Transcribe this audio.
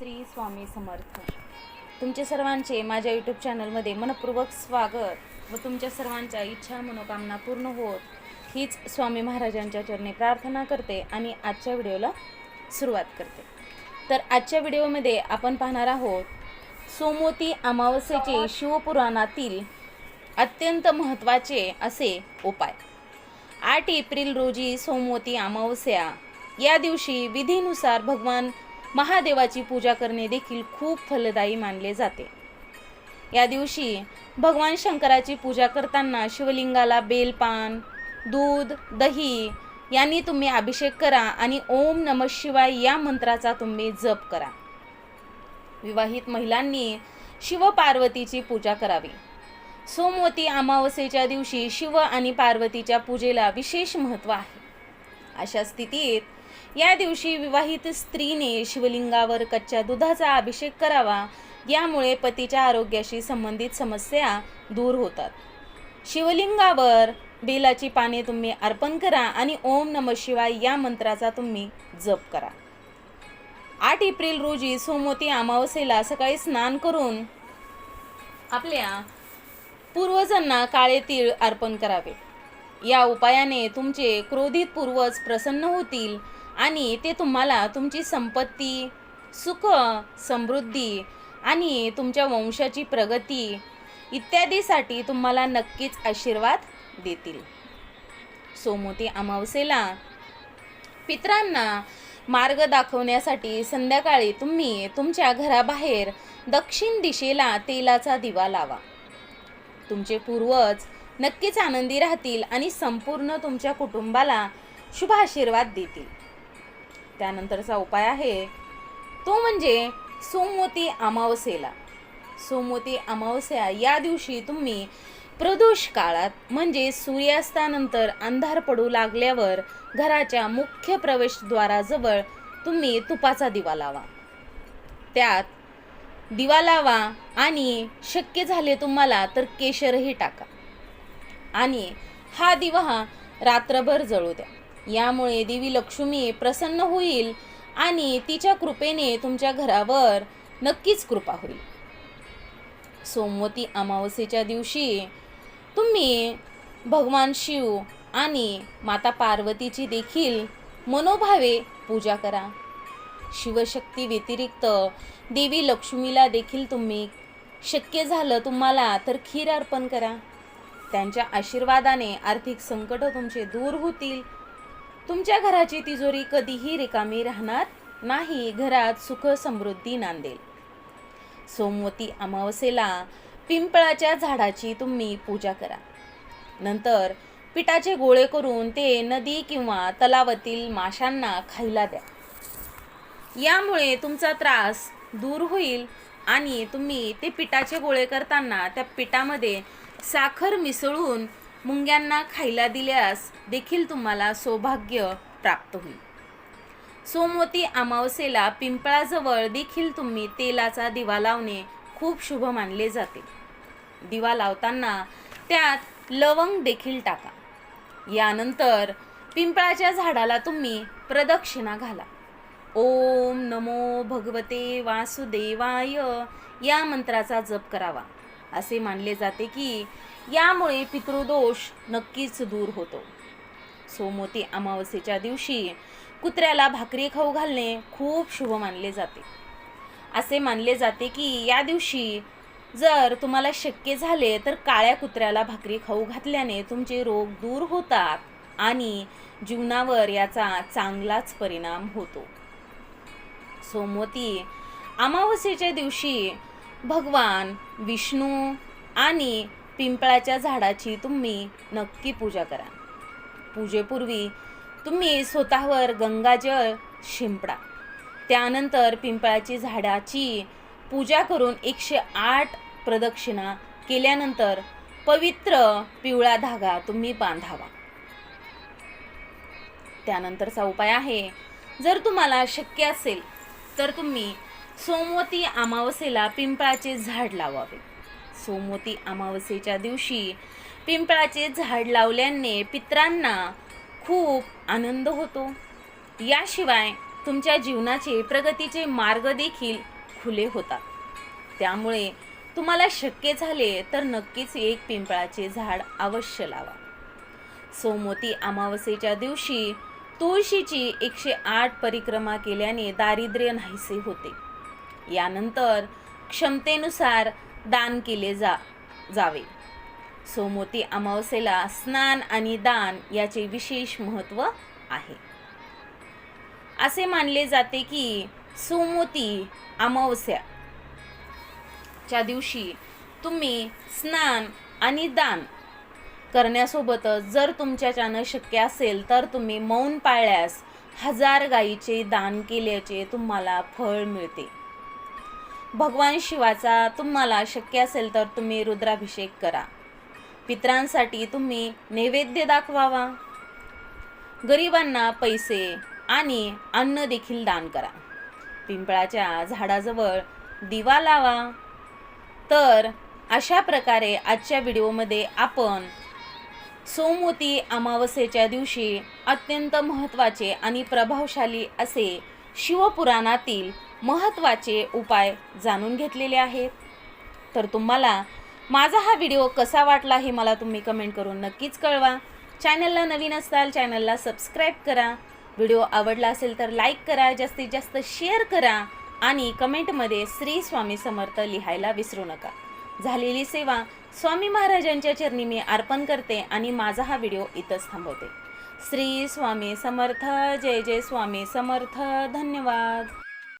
श्री स्वामी समर्थ. तुमचे सर्वांचे माझ्या यूट्यूब चॅनलमध्ये मनपूर्वक स्वागत व तुमच्या सर्वांच्या इच्छा मनोकामना पूर्ण होत हीच स्वामी महाराजांच्या चरणी प्रार्थना करते आणि आजच्या व्हिडिओला सुरुवात करते. तर आजच्या व्हिडिओमध्ये आपण पाहणार आहोत सोमवती अमावस्येचे शिवपुराणातील अत्यंत महत्त्वाचे असे उपाय. आठ एप्रिल रोजी सोमवती अमावस्या या दिवशी विधीनुसार भगवान महादेवाची पूजा करणे देखील खूप फलदायी मानले जाते. या दिवशी भगवान शंकराची पूजा करताना शिवलिंगाला बेलपान दूध दही यांनी तुम्ही अभिषेक करा आणि ओम नम शिवाय या मंत्राचा तुम्ही जप करा. विवाहित महिलांनी शिवपार्वतीची पूजा करावी. सोमवती अमावस्येच्या दिवशी शिव आणि पार्वतीच्या पूजेला विशेष महत्त्व आहे. अशा स्थितीत या दिवशी विवाहित स्त्रीने शिवलिंगावर कच्च्या दुधाचा अभिषेक करावा. यामुळे पतीच्या आरोग्याशी संबंधित समस्या दूर होतात. शिवलिंगावर बेलाची पाने तुम्ही अर्पण करा आणि ओम नम शिवाय या मंत्राचा तुम्ही जप करा. आठ एप्रिल रोजी सोमवती अमावस्येला सकाळी स्नान करून आपल्या पूर्वजांना काळे तीळ अर्पण करावे. या उपायाने तुमचे क्रोधित पूर्वज प्रसन्न होतील. आणि ते तुम्हाला तुमची संपत्ती सुख समृद्धी आणि तुमच्या वंशाची प्रगती इत्यादीसाठी तुम्हाला नक्कीच आशीर्वाद देतील. सोमोती अमावस्येला पित्रांना मार्ग दाखवण्यासाठी संध्याकाळी तुम्ही तुमच्या घराबाहेर दक्षिण दिशेला तेलाचा दिवा लावा. तुमचे पूर्वज नक्कीच आनंदी राहतील आणि संपूर्ण तुमच्या कुटुंबाला शुभ आशीर्वाद देतील. त्यानंतरचा उपाय आहे. तो म्हणजे सोमवती अमावस्येला. सोमवती अमावस्या या दिवशी तुम्ही प्रदोष काळात म्हणजे सूर्यास्तानंतर अंधार पडू लागल्यावर घराच्या मुख्य प्रवेशद्वाराजवळ तुम्ही तुपाचा दिवा लावा. त्यात दिवा लावा आणि शक्य झाले तुम्हाला तर केशरही टाका. आणि हा दिवा रात्रभर जळू द्या. यामुळे देवी लक्ष्मी प्रसन्न होईल आणि तिच्या कृपेने तुमच्या घरावर नक्कीच कृपा होईल. सोमवती अमावस्येच्या दिवशी तुम्ही भगवान शिव आणि माता पार्वतीची देखील मनोभावे पूजा करा. शिवशक्ती व्यतिरिक्त देवी लक्ष्मीला देखील तुम्ही शक्य झालं तुम्हाला तर खीर अर्पण करा. त्यांच्या आशीर्वादाने आर्थिक संकट तुमचे दूर होतील. तुमच्या घराची तिजोरी कधीही रिकामी राहणार नाही. घरात सुख समृद्धी नांदेल. सोमवती अमावस्येला पिंपळाच्या झाडाची तुम्ही पूजा करा. नंतर पिठाचे गोळे करून ते नदी किंवा तलावातील माशांना खायला द्या. यामुळे तुमचा त्रास दूर होईल आणि तुम्ही ते पिठाचे गोळे करताना त्या पिठामध्ये साखर मिसळून मुंग्यांना खायला दिल्यास देखील तुम्हाला सौभाग्य प्राप्त होईल. सोमवती अमावस्येला पिंपळाजवळ देखील तुम्ही तेलाचा दिवा लावणे खूप शुभ मानले जाते. दिवा लावताना त्यात लवंग देखील टाका. यानंतर पिंपळाच्या झाडाला तुम्ही प्रदक्षिणा घाला. ओम नमो भगवते वासुदेवाय या मंत्राचा जप करावा. असे मानले जाते की यामुळे पितृदोष नक्कीच दूर होतो. सोमवती अमावस्येच्या दिवशी कुत्र्याला भाकरी खाऊ घालणे खूप शुभ मानले जाते. असे मानले जाते की या दिवशी जर तुम्हाला शक्य झाले तर काळ्या कुत्र्याला भाकरी खाऊ घातल्याने तुमचे रोग दूर होतात आणि जीवनावर याचा चांगलाच परिणाम होतो. सोमवती अमावस्येच्या दिवशी भगवान विष्णू आणि पिंपळाच्या झाडाची तुम्ही नक्की पूजा करा. पूजेपूर्वी तुम्ही स्वतःवर गंगाजळ शिंपडा. त्यानंतर पिंपळाची झाडाची पूजा करून एकशे आठ प्रदक्षिणा केल्यानंतर पवित्र पिवळा धागा तुम्ही बांधावा. त्यानंतरचा उपाय आहे जर तुम्हाला शक्य असेल तर तुम्ही सोमवती अमावस्येला पिंपळाचे झाड लावावे. सोमवती अमावस्येच्या दिवशी पिंपळाचे झाड लावल्याने पित्रांना खूप आनंद होतो. याशिवाय तुमच्या जीवनाचे प्रगतीचे मार्ग देखील खुले होतात. त्यामुळे तुम्हाला शक्य झाले तर नक्कीच एक पिंपळाचे झाड अवश्य लावा. सोमवती अमावस्येच्या दिवशी तुळशीची एकशे आठ परिक्रमा केल्याने दारिद्र्य नाहीसे होते. यानंतर क्षमतेनुसार दान केले जा जावे. सोमवती अमावस्येला स्नान आणि दान याचे विशेष महत्त्व आहे. असे मानले जाते की सोमवती अमावस्या च्या दिवशी तुम्ही स्नान आणि दान करण्यासोबतच जर तुमच्याच्यानं शक्य असेल तर तुम्ही मौन पाळल्यास हजार गायीचे दान केल्याचे तुम्हाला फळ मिळते. भगवान शिवाचा तुम्हाला शक्य असेल तर तुम्ही रुद्राभिषेक करा. पित्रांसाठी तुम्ही नैवेद्य दाखवावा. गरिबांना पैसे आणि अन्न देखील दान करा. पिंपळाच्या झाडाजवळ दिवा लावा. तर अशा प्रकारे आजच्या व्हिडिओमध्ये आपण सोमवती अमावस्येच्या दिवशी अत्यंत महत्त्वाचे आणि प्रभावशाली असे शिवपुराणातील महत्त्वाचे उपाय जाणून घेतलेले आहेत. तर तुम्हाला माझा हा व्हिडिओ कसा वाटला हे मला तुम्ही कमेंट करून नक्कीच कळवा. चॅनलला नवीन असाल चॅनलला सबस्क्राईब करा. व्हिडिओ आवडला असेल तर लाईक करा जास्तीत जास्त शेअर करा आणि कमेंटमध्ये श्री स्वामी समर्थ लिहायला विसरू नका. झालेली सेवा स्वामी महाराजांच्या चरणी मी अर्पण करते आणि माझा हा व्हिडिओ इथंच थांबवते. श्री स्वामी समर्थ जय जय स्वामी समर्थ धन्यवाद.